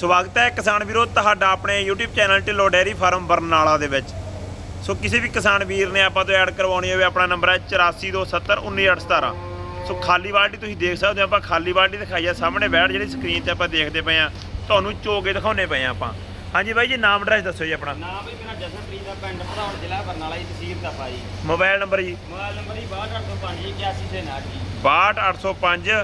ਸਵਾਗਤ ਹੈ ਕਿਸਾਨ ਵੀਰੋ ਤੁਹਾਡਾ ਆਪਣੇ YouTube channel Dhillon dairy farm Barnala ਦੇ ਵਿੱਚ। ਸੋ ਕਿਸੇ ਵੀ ਕਿਸਾਨ ਵੀਰ ਨੇ ਆਪਾਂ ਤੋਂ ਐਡ ਕਰਵਾਉਣੀ ਹੋਵੇ ਆਪਣਾ ਨੰਬਰ ਹੈ 8427191817 ਸੋ ਖਾਲੀ ਬਾਲਟੀ ਤੁਸੀਂ ਦੇਖ ਸਕਦੇ ਹੋ ਆਪਾਂ ਖਾਲੀ ਬਾਲਟੀ ਦਿਖਾਈ ਆ ਸਾਹਮਣੇ ਬੈਠ ਜਿਹੜੀ ਸਕਰੀਨ ਤੇ ਆਪਾਂ ਦੇਖਦੇ ਪਏ ਆ ਤੁਹਾਨੂੰ ਚੋਕੇ ਦਿਖਾਉਣੇ ਪਏ ਆ ਆਪਾਂ। ਹਾਂਜੀ ਬਾਈ ਜੀ ਨਾਮ ਐਡਰੈਸ ਦੱਸੋ ਜੀ ਆਪਣਾ। ਨਾਮ ਵੀ ਮੇਰਾ ਜਸਨਪ੍ਰੀਤ ਦਾ ਪਿੰਡ ਭਦੌੜ ਜ਼ਿਲ੍ਹਾ ਬਰਨਾਲਾ ਜੀ ਤਹਿਸੀਲ ਦਾ ਭਾਈ ਮੋਬਾਈਲ ਨੰਬਰ ਜੀ। ਮੋਬਾਈਲ ਨੰਬਰ ਹੀ 6285 ਜੀ। 81 ਦੇ ਨਾਲ ਜੀ 62805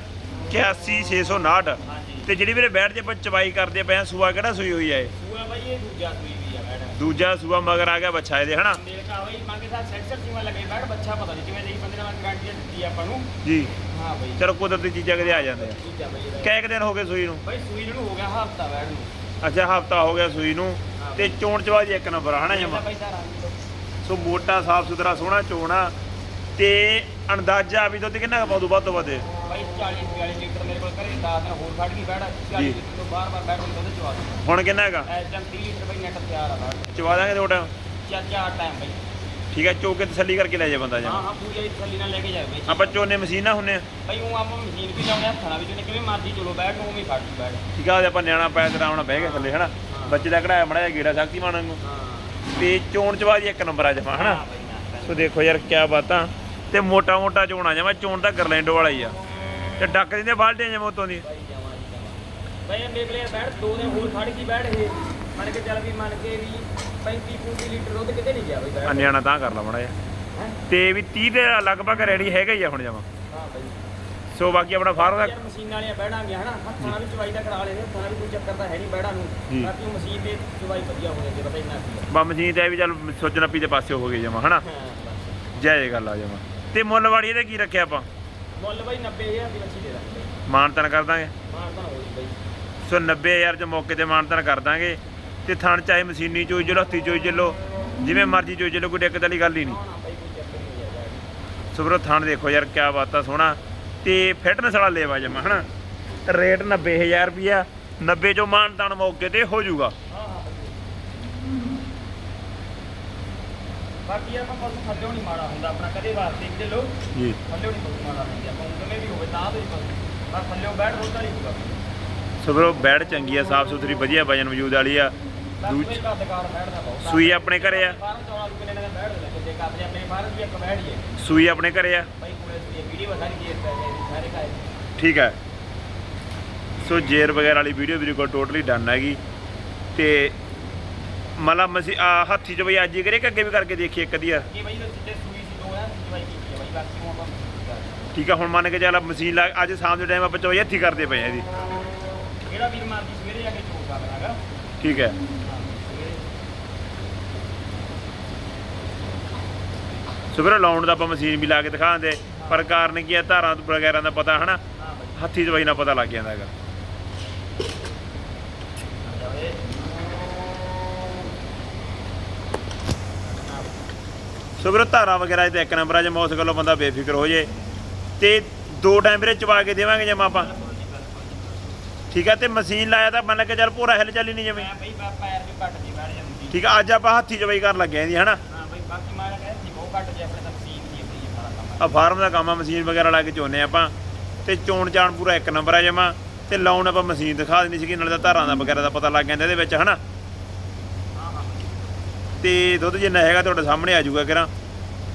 81659 ਹਾਂਜੀ ਤੇ ਜਿਹੜੀ ਵੀਰੇ ਬੈਠ ਜੇ ਆਪਾਂ ਚਵਾਈ ਕਰਦੇ ਪਏ ਆ ਸੂਆ ਕਿਹੜਾ ਸੂਈ ਹੋਈ ਹੈ ਇਹ? ਸੂਆ ਭਾਈ ਇਹ ਦੂਜਾ ਸੂਈ ਵੀ ਆ ਮੈਡਮ ਦੂਜਾ ਸੂਆ ਮਗਰ ਆ ਗਿਆ ਬੱਚਾ ਇਹਦੇ ਹਨਾ? ਮੇਰੇ ਕਾ ਭਾਈ ਮੰਗੇ ਦਾ ਸੈਂਸਰ ਸੀਮਾ ਲੱਗੇ ਬੈਠ ਬੱਚਾ ਪਤਾ ਨਹੀਂ ਕਿਵੇਂ ਦੇਈ ਬੰਦੇ ਨਾਲ ਗਾਰੰਟੀ ਦਿੱਤੀ ਆਪਾਂ ਨੂੰ। ਜੀ। ਹਾਂ ਭਾਈ ਚਲੋ ਕੁਦਰਤੀ ਚੀਜ਼ਾਂ ਕਦੇ ਆ ਜਾਂਦੇ ਆ। ਕੈ ਦਿਨ ਹੋ ਗਏ ਸੂਈ ਨੂੰ? ਭਾਈ ਸੂਈ ਨੂੰ ਹੋ ਗਿਆ ਹਫਤਾ ਬੈਠ ਨੂੰ। ਅੱਛਾ ਹਫਤਾ ਹੋ ਗਿਆ ਸੂਈ ਨੂੰ। ਤੇ ਚੋਣ ਚਵਾਜੀ ਇੱਕ ਨੰਬਰ ਆ, ਹਨਾ ਜਮਾ? ਸੋ ਮੋਟਾ ਸਾਫ਼ ਸੁਥਰਾ ਸੋਹਣਾ ਚੋਣਾ ਤੇ ਅੰਦਾਜ਼ਾ ਵੀ ਦੁੱਧ ਕਿੰਨਾ ਕੁ ਪਾਉ ਵੱਧ ਤੋਂ ਵੱਧ? ਭਾਈ 40 42 ਲੀਟਰ ਮੇਰੇ ਕੋਲ ਘਰੇ 10 ਦਿਨ ਹੋਰ ਖੜ ਗਈ ਬੈਠ 40 ਜੀ। ਲੀਟਰ ਤੋਂ ਬਾਰ ਬਾਰ ਬੈਠ ਦੁੱਧ ਚਵਾ ਦਿੰਦਾ ਹੁਣ ਕਿੰਨਾ ਹੈਗਾ? ਐਸ ਟਾਈਮ 30 ਲੀਟਰ ਭਾਈ ਨੈਟ ਤਿਆਰ ਆ ਬੈਠ ਚਵਾ ਦਾਂਗੇ ਦੋ ਟਾਈਮ ਚਾਰ ਚਾਰ ਟਾਈਮ ਭਾਈ ਠੀਕ ਹੈ ਚੋਕੇ ਤਸੱਲੀ ਕਰਕੇ ਲੈ ਜਾ ਬੰਦਾ ਹਾਂ ਜਮਾ ਹਾਂ ਪੂਰੀ ਇਹ ਥੱਲੀ ਨਾਲ ਲੈ ਕੇ ਜਾਵੇ ਆਪਾਂ ਚੋਨੇ ਮਸ਼ੀਨ ਹੁੰਨੇ ਆ। ਭਾਈ ਉਹ ਆਪਾਂ ਮਸ਼ੀਨ ਵੀ ਲਾਉਣੇ ਹੱਥਾਂ ਨਾਲ ਵੀ ਜਿਵੇਂ ਕਿਵੇਂ ਮਰਜ਼ੀ ਚਲੋ ਬੈਠ ਨੂੰ ਉਵੇਂ ਫੜ ਲੂ ਬੈਠ ਠੀਕ ਆ ਉਹਦੇ ਆਪਾਂ ਨਿਆਣਾ ਪਾਇਆ ਤੇ ਬਹਿ ਕੇ ਥੱਲੇ ਹਨਾ? ਬੱਚੇ ਦਾ ਕਢਾਇਆ ਮੜਾ ਗੇੜਾ ਸ਼ਕਤੀਮਾਨ ਵਾਂਗੂ ਹਾਂ। ਤੇ ਚੋਣ ਚਵਾਜੀ ਇੱਕ ਨੰਬਰ ਆ ਜਮਾ ਹਨਾ? ਹਾਂ ਭਾਈ ਨਾ ਸੋ ਦੇਖੋ ਯਾਰ ਕਿਆ ਬਾਤਾਂ। ਤੇ ਮੋਟਾ ਮੋਟਾ ਚੋਣਾ ਜਮਾ ਚੋਣ ਤਾਂ ਗਰਲੈਂਡੋ ਵਾਲਾ ਹੀ ਆ। ਤੇ ਡੱਕ ਦਿੰਦੇ ਬਾਲਟੀਆਂ ਜਮਾ ਉਤੋਂ ਦੀ। ਜਾਵਾਂ ਜੀ ਮੇਰੇ ਪਲੇਅਰ ਬੈਠ ਦੋ ਦਿਨ ਹੋਰ ਖੜ ਗਈ ਬੈਠ ਇਹ। ਮੰਨ ਕੇ ਚੱਲ ਵੀ ਮੰਨ ਕੇ ਵੀ 35 35 ਲੀਟਰ ਦੁੱਧ ਕਿਤੇ ਨਹੀਂ ਗਿਆ ਭਾਈ ਆ ਬੈਠ ਨਿਆਣਾ ਤਾਂ ਕਰ ਲਾ ਮੜਾ ਜਿਹਾ। ਹੈਂ? ਤੇ ਵੀ 30 ਦੇ ਲਗਭਗ ਰੈਡੀ ਹੈਗਾ ਹੀ ਆ ਹੁਣ ਹਾਂ ਸੋ ਬਾਕੀ ਆਪਣਾ ਫਾਰਮ ਦਾ ਮਸ਼ੀਨ ਵਾਲੀਆਂ ਬੈਠਾਂਗੇ ਹਨਾ? ਹੱਥਾਂ ਨਾਲ ਵੀ ਚਵਾਈ ਦਾ ਕਰਾ ਲੈਦੇ ਹੱਥਾਂ ਨਾਲ ਵੀ ਕੋਈ ਚੱਕਰ ਤਾਂ ਹੈ ਨਹੀਂ ਬੈਠਾਂ ਜੀ। ਨੂੰ ਬਾਕੀ ਮਸ਼ੀਨ ਦੇ ਚਵਾਈ ਵਧੀਆ ਹੋ ਜਾਂਦੀ ਆ, ਪਤਾ ਇੰਨਾ ਕੀ ਆ ਬੰਮ ਜੀ ਤੇ ਵੀ ਚੱਲ ਸੋਚਣਾ ਪੀ ਦੇ ਪਾਸੇ ਹੋ ਗਏ ਜਮਾ ਹਨਾ? ਜੈ ਗੱਲ ਆ ਜਮਾ। ਤੇ ਮੁੱਲ ਵਾੜੀ ਇਹਦੇ ਕੀ ਰੱਖਿਆ ਆਪਾਂ? ਮੁੱਲ ਭਾਈ 90000 ਦੀ ਮੱਛੀ ਦੇ ਦਾਂਗੇ। ਮਾਨਤਨ ਕਰ ਦਾਂਗੇ। ਮਾਰ ਤਾਂ ਹੋ ਜੀ ਭਾਈ ਸੋ 90000 ਚ ਮੌਕੇ ਤੇ ਮਾਨਤਨ ਕਰ ਦਾਂਗੇ। ਤੇ ਥਣ ਚਾਹੇ ਮਸ਼ੀਨੀ ਚੋਈ ਚਲੋ ਹੱਥੀ ਚੋਈ ਚੱਲੋ ਜਿਵੇਂ ਮਰਜ਼ੀ ਚੋਈ ਚੱਲੋ ਕੋਈ ਦਿੱਕਤ ਵਾਲੀ ਗੱਲ ਹੀ ਨਹੀਂ। ਸੋ ਵੀਰੋ ਥਣ ਦੇਖੋ ਯਾਰ ਕਿਆ ਬਾਤ ਆ ਸੋਹਣਾ। ਤੇ ਫਿਟਨੈਸ ਵਾਲਾ ਲੇਵਾ ਜਮਾ ਹਨਾ? ਰੇਟ 90000 ਰੁਪਿਆ 90 ਚੋਂ ਮਾਨਤਨ ਮੌਕੇ ਤੇ ਹੋ ਜਾਊਗਾ ਹਾਂ ਹਾਂ ਬਾਕੀ ਆਪਾਂ ਪਸ਼ੂ ਥੱਲੇ ਨਹੀਂ ਮਾੜਾ ਹੁੰਦਾ ਆਪਣਾ ਕਦੇ ਵਾਸਤੇ ਕਿਤੇ ਲੋ ਜੀ। ਥੱਲੇ ਨਹੀਂ ਪਸ਼ੂ ਮਾੜਾ ਹੁੰਦਾ ਆਪਾਂ ਕਿਵੇਂ ਵੀ ਹੋਵੇ ਤਾਂ ਵੀ ਪਸ਼ੂ ਪਰ ਥੱਲੇ ਬੈਠ ਹੁੰਦਾ ਨਹੀਂ ਹੋਊਗਾ ਸੋ ਵੀਰੋ ਬੈਡ ਚੰਗੀ ਆ ਸਾਫ਼ ਸੁਥਰੀ ਵਧੀਆ ਵਜਨ ਵਜੂਦ ਵਾਲੀ ਆ। ਦਾ ਸੂਈ ਆਪਣੇ ਘਰੇ ਆ। ਦਾ ਬੈਠ ਹੁੰਦਾ ਬੈਠ ਸੂਈ ਆਪਣੇ ਘਰੇ ਆ। ਠੀਕ ਹੈ ਸੋ ਜੇਰ ਵਗੈਰਾ ਵਾਲੀ ਵੀਡੀਓ ਵੀਰੇ ਕੋਲ ਟੋਟਲੀ ਡਨ ਹੈਗੀ। ਤੇ ਮਤਲਬ ਮਸੀ ਆ ਹੱਥੀ ਚ ਬਈ ਅੱਜ ਹੀ ਕਰੇ ਕਿ ਅੱਗੇ ਵੀ ਕਰਕੇ ਦੇਖੀਏ ਇੱਕ ਅੱਧੀ ਸੂਈ ਸੀ ਦੋ ਹੈ ਸੂਈ ਕੀਤੀ ਹੈ ਬਾਕੀ ਹੁਣ ਆਪਾਂ ਠੀਕ ਆ ਹੁਣ ਮੰਨ ਕੇ ਚੱਲ ਮਸ਼ੀਨ ਲਾ ਅੱਜ ਸ਼ਾਮ ਦੇ ਟਾਈਮ ਆਪਾਂ ਚੋਈ ਹੱਥੀ ਕਰਦੇ ਪਏ ਆ ਇਹਦੀ। ਹਾਂ। ਜਿਹੜਾ ਵੀਰ ਮਰਜ਼ੀ ਸਵੇਰੇ ਜਾ ਕੇ ਚੋਕ ਸਕਦਾ ਹੈਗਾ। ਠੀਕ ਹੈ ਹਾਂ ਸਵੇਰੇ ਲਾਉਣ ਦਾ ਆਪਾਂ ਮਸ਼ੀਨ ਵੀ ਲਾ ਕੇ ਦਿਖਾਉਂਦੇ ਪਰ ਕਾਰਨ ਕੀ ਆ? ਧਾਰਾਂ ਵਗੈਰਾ ਦਾ ਪਤਾ ਹਨਾ? ਹਾਂ ਹੱਥੀ ਦਵਾਈ ਨਾਲ ਪਤਾ ਲੱਗ ਜਾਂਦਾ ਹੈਗਾ ਜਾਵੇ ਸੋ ਵੀਰੇ ਧਾਰਾਂ ਵਗੈਰਾ ਤੇ ਇੱਕ ਨੰਬਰ ਆ ਜੇ ਮੌਸ ਗੱਲੋਂ ਬੰਦਾ ਬੇਫਿਕਰ ਹੋ ਜੇ। ਤੇ ਦੋ ਟਾਈਮ ਵੀਰੇ ਚਵਾ ਕੇ ਦੇਵਾਂਗੇ ਜਮਾ ਆਪਾਂ। ਠੀਕ ਆ ਤੇ ਮਸ਼ੀਨ ਲਾਇਆ ਤਾਂ ਮੰਨ ਕੇ ਚੱਲ ਪੂਰਾ ਹਿਲ ਚੱਲੀ ਨਹੀਂ ਜਿਵੇਂ ਮੈਂ ਭਾਈ ਬਾ- ਪੈਰ ਵੀ ਘੱਟ ਜੀ ਬੈਠ ਜਾਂਦੀ ਠੀਕ ਆ ਅੱਜ ਆਪਾਂ ਹੱਥੀ ਚਵਾਈ ਕਰਨ ਲੱਗੇ ਆਂ ਇਹਦੀ ਹਨਾ? ਹਾਂ ਭਾਈ ਬਾਕੀ ਮਾਰਾ ਕਹਿੰਦਾ ਸੀ ਬਹੁਤ ਘੱਟ ਜੇ ਆਪਣੇ ਤਾਂ ਮਸ਼ੀਨ ਦੀ ਆਪਣੀ ਸਾਰਾ ਕੰਮ ਆ। ਫਾਰਮ ਦਾ ਕੰਮ ਆ ਮਸ਼ੀਨ ਵਗੈਰਾ ਲਾ ਕੇ ਚੋਨੇ ਆਪਾਂ। ਤੇ ਚੋਣ ਚਾਣ ਪੂਰਾ ਇੱਕ ਨੰਬਰ ਆ ਜਮਾ। ਤੇ ਲਾਉਣ ਆਪਾਂ ਮਸ਼ੀਨ ਦਿਖਾ ਦੇਣੀ ਸੀਗੀ ਨਾਲੇ ਤਾਂ ਧਾਰਾਂ ਦਾ ਵਗੈਰਾ ਦਾ ਪਤਾ ਲੱਗ ਜਾਂਦਾ ਇਹਦੇ ਵਿੱਚ ਹਨਾ? ਤੇ ਦੁੱਧ ਜਿੰਨਾ ਹੈਗਾ ਤੁਹਾਡੇ ਸਾਹਮਣੇ ਆ ਜਾਊਗਾ ਕਿਰਾਂ।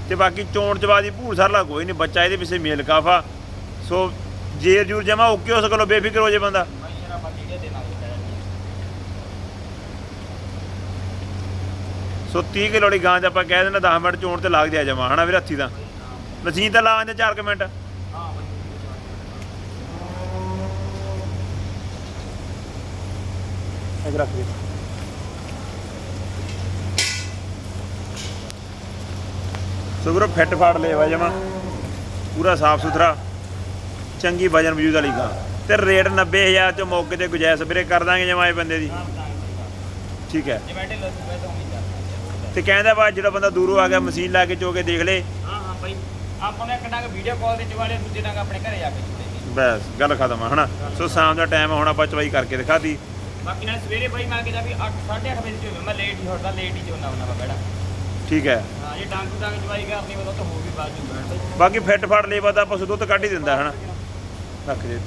ਤੇ ਬਾਕੀ ਚੋਣ ਚਵਾ ਦੀ ਭੂਰ ਸਰਲਾ ਕੋਈ ਨਹੀਂ ਬੱਚਾ ਇਹਦੇ ਪਿੱਛੇ ਮੇਲ ਕਾਫਾ ਸੋ ਜੇਰ ਜੂਰ ਜਮਾ ਓਕੇ ਉਸ ਕੋਲੋਂ ਬੇਫਿਕਰ ਹੋ ਜੇ ਬੰਦਾ। ਸੋ 30 ਕਿਲੋ ਵਾਲੀ ਗਾਂ 'ਚ ਆਪਾਂ ਕਹਿ ਦਿੰਦੇ 10 ਮਿੰਟ ਚੋਣ ਤੇ ਲੱਗ ਦਿਆ ਜਮਾ, ਹਨਾ ਵੀਰ ਹੱਥੀ ਦਾ ਮਸ਼ੀਨ ਤਾਂ ਲਾ ਆਂਦੇ 4 ਕੁ ਮਿੰਟ। ਹਾਂ ਰੱਖ ਦੇ। ਸੋ ਵੀਰੋ ਫਿੱਟ ਫਾੜ ਲਿਆ ਜਮਾ। ਪੂਰਾ ਸਾਫ਼ ਸੁਥਰਾ ਚੰਗੀ ਵਜਨ ਵਜੂਦ ਵਾਲੀ ਗਾਂ। ਤੇ ਰੇਟ 90000 ਚ ਮੌਕੇ ਤੇ ਗੁਜਾਇਸ਼ ਵੀਰੇ ਕਰ ਦਾਂਗੇ ਜਮਾ ਇਹ ਬੰਦੇ ਦੀ। ਠੀਕ ਹੈ। ਬੈਠੇ ਬੈਠੇ ਤੇ ਕਹਿੰਦਾ ਬਾਅਦ ਜਿਹੜਾ ਬੰਦਾ ਦੂਰੋਂ ਆ ਗਿਆ ਮਸ਼ੀਨ ਲਾ ਕੇ ਚੋ ਕੇ ਦੇਖ ਲੇ। ਹਾਂ ਹਾਂ ਭਾਈ ਆਪਾਂ ਨੇ ਇੱਕ ਡੰਗ ਵੀਡੀਓ ਕਾਲ ਤੇ ਚਵਾਲੇ ਦੂਜੇ ਡੰਗ ਆਪਣੇ ਘਰੇ ਆ ਕੇ ਚੁੱਲੇ ਬਸ ਗੱਲ ਖਤਮ ਆ ਹਨਾ? ਸੋ ਸ਼ਾਮ ਦਾ ਟਾਈਮ ਹੁਣ ਆਪਾਂ ਚਵਾਈ ਕਰਕੇ ਦਿਖਾਤੀ ਬਾਕੀ ਨਾਲ ਸਵੇਰੇ ਭਾਈ ਮੈਂ ਕਿਹਾ ਵੀ 8 8:30 ਵਜੇ ਚ ਮੈਂ ਲੇਟ ਹੀ ਹੁੰਦਾ ਲੇਟ ਹੀ ਚੋਣਾ ਹੁੰਦਾ ਵਾ ਬੈੜਾ ਠੀਕ ਹੈ। ਹਾਂ ਇਹ ਡੰਗ ਡੰਗ ਚਵਾਈ ਕਰਨੀ ਉਹ ਤਾਂ ਹੋ ਵੀ ਭਾਈ ਬਾਕੀ ਫਿੱਟ ਫਾੜ ਲੇਵਾ ਤਾਂ ਪਸ਼ੂ ਦੁੱਧ ਕੱਢ ਹੀ ਦਿੰਦਾ ਹਨਾ। ਰੱਖ ਦੇ।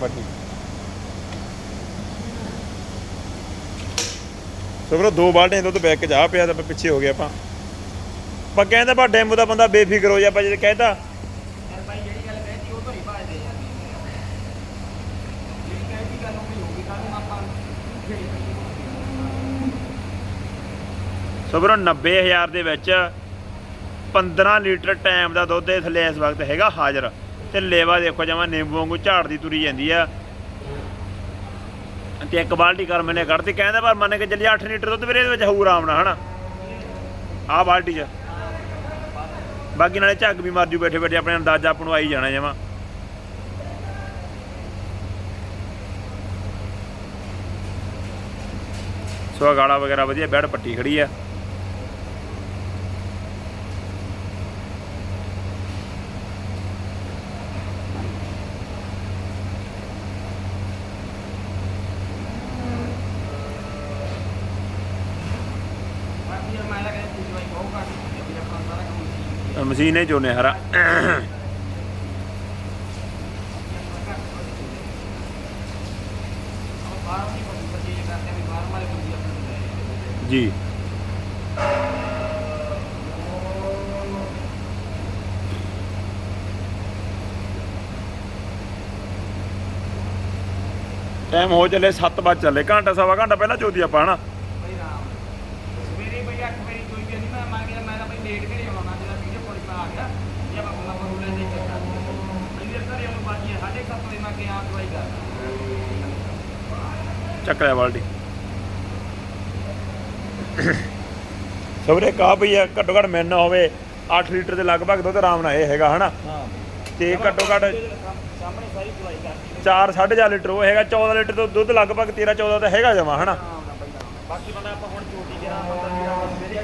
ਬਾਕੀ। ਸੋ ਵੀਰੋ ਦੋ ਬਾਲਟੀਆਂ ਦੁੱਧ ਬੈਕ ਜਾ ਪਿਆ ਤਾਂ ਪਿੱਛੇ ਹੋ ਗਏ ਆਪਾਂ। ਆਪਾਂ ਕਹਿੰਦਾ ਬਾ ਡੈਮੋ ਦਾ ਬੰਦਾ ਬੇਫਿਕਰ ਹੋ ਜਾ ਆਪਾਂ ਜੇ ਕਹਿੰਦਾ ਯਾਰ ਭਾਈ ਜਿਹੜੀ ਗੱਲ ਕਹਿਤੀ ਉਹ ਤੋਂ ਨਹੀਂ ਭਾਜਦੇ ਯਾਰ ਜਿਹੜੀ ਕਹਿਤੀ ਗੱਲ ਉਹ ਹੋਊਗੀ ਕੱਲ ਨੂੰ ਆਪਾਂ ਸੋ ਵੀਰੋ 90000 ਦੇ ਵਿੱਚ 15 ਲੀਟਰ ਟਾਈਮ ਦਾ ਦੁੱਧ ਇਹ ਥੱਲੇ ਇਸ ਵਕਤ ਹੈਗਾ ਹਾਜ਼ਰ। ਤੇ ਲੇਵਾ ਦੇਖੋ ਜਮਾ ਨਿੰਬੂ ਵਾਂਗੂ ਝਾੜਦੀ ਤੁਰੀ ਜਾਂਦੀ ਆ। ਤੇ ਇੱਕ ਬਾਲਟੀ ਕਰ ਮੈਨੇ ਕੱਢਤੀ, ਕਹਿੰਦਾ ਪਰ ਮੰਨ ਕੇ ਚੱਲੀ 8 ਲੀਟਰ ਦੁੱਧ ਵੀਰੇ ਇਹਦੇ ਵਿੱਚ ਹੋਊ ਆਰਾਮ ਨਾਲ, ਹਨਾ? ਆਹ ਬਾਲਟੀ 'ਚ। ਬਾਕੀ ਨਾਲੇ ਝੱਗ ਵੀ ਮਾਰ ਜੂ ਬੈਠੇ ਬੈਠੇ, ਆਪਣੇ ਅੰਦਾਜ਼ਾ ਆਪ ਨੂੰ ਆਈ ਜਾਣਾ ਜਮਾ। ਸੋ ਆਹ ਵਗੈਰਾ ਵਧੀਆ ਬੈੜ ਪੱਟੀ ਖੜੀ ਆ ਬਾਕੀ ਯਾਰ ਮੈਂ ਤਾਂ ਕਹਿੰਦਾ ਪੂਰੀ ਬਾਈ ਬਹੁਤ ਘੱਟ ਹੁੰਦੀ ਆ ਵੀ ਆਪਾਂ ਸਾਰਾ ਕੰਮ ਮਸ਼ੀਨ ਦੀ ਮਸ਼ੀਨ ਹੀ ਚੋਨੇ ਹਰਾ ਆਪਾਂ ਬਾਹਰ ਨਹੀਂ ਕੋਈ ਬੱਚੇ ਕਰਦੇ ਆ ਵੀ ਬਾਹਰ ਵਾਲੇ ਬੰਦੀ ਮਸ਼ੀਨੇ ਚੋਨੇ ਹਰਾ। ਜੀ। ਟਾਈਮ ਹੋ ਚੱਲੇ 7 ਵਜੇ ਚੱਲੇ। ਘੰਟਾ ਸਵਾ ਘੰਟਾ ਪਹਿਲਾਂ ਚੋਦੀ ਆਪਾਂ, ਹਨਾ ਬਈ ਰਾਮ ਸਵੇਰੇ ਬਈ 8 ਵਜੇ ਕੋਈ ਵੀ ਨਹੀਂ ਮੈਂ ਮੰਨ ਗਿਆ ਮੈਂ ਤਾਂ ਬਈ ਲੇਟ ਘਰੇ ਆਉਣਾ ਮੈਂ ਜਿਹੜਾ ਵੀਡੀਓ ਕਾਲ ਪਾ ਆ ਗਿਆ ਜੇ ਆਪਾਂ ਬੰਦਾ ਬਰੂ ਲੈ ਦੇ ਚੱਕਾ ਬਈ ਜੇ ਘਰੇ ਆਉਣ ਬਾਕੀ 7:30 ਵਜੇ ਮੈਂ ਗਿਆ ਦਵਾਈ ਕਰ ਚੱਕ ਲਿਆ ਬਾਲਟੀ। ਸਵਰੇ ਕਾ ਪਈ ਆ ਘੱਟੋ ਘੱਟ ਮੈਨ ਨਾ ਹੋਵੇ 8 ਲੀਟਰ ਦੇ ਲਗਭਗ ਦੁੱਧ ਆਰਾਮ ਨਾਲ ਇਹ ਹੈਗਾ ਹਨਾ? ਹਾਂ। ਤੇ ਘੱਟੋ ਘੱਟ ਸਾਹਮਣੇ ਸਾਰੀ ਦਵਾਈ ਕਰਦੀ 4 4.5 ਲੀਟਰ ਉਹ ਹੈਗਾ 14 ਲੀਟਰ ਤੋਂ ਦੁੱਧ ਲਗਭਗ 13 14 ਤਾਂ ਹੈਗਾ ਜਮਾ ਹਨਾ? ਹਾਂ ਨਾ ਬਈ ਬਾਕੀ ਬੰਦਾ ਆਪਾਂ ਹੁਣ ਚੋਟੀ ਜਿਹੜਾ ਬੰਦਾ ਜਿਹੜਾ ਸਵੇਰੇ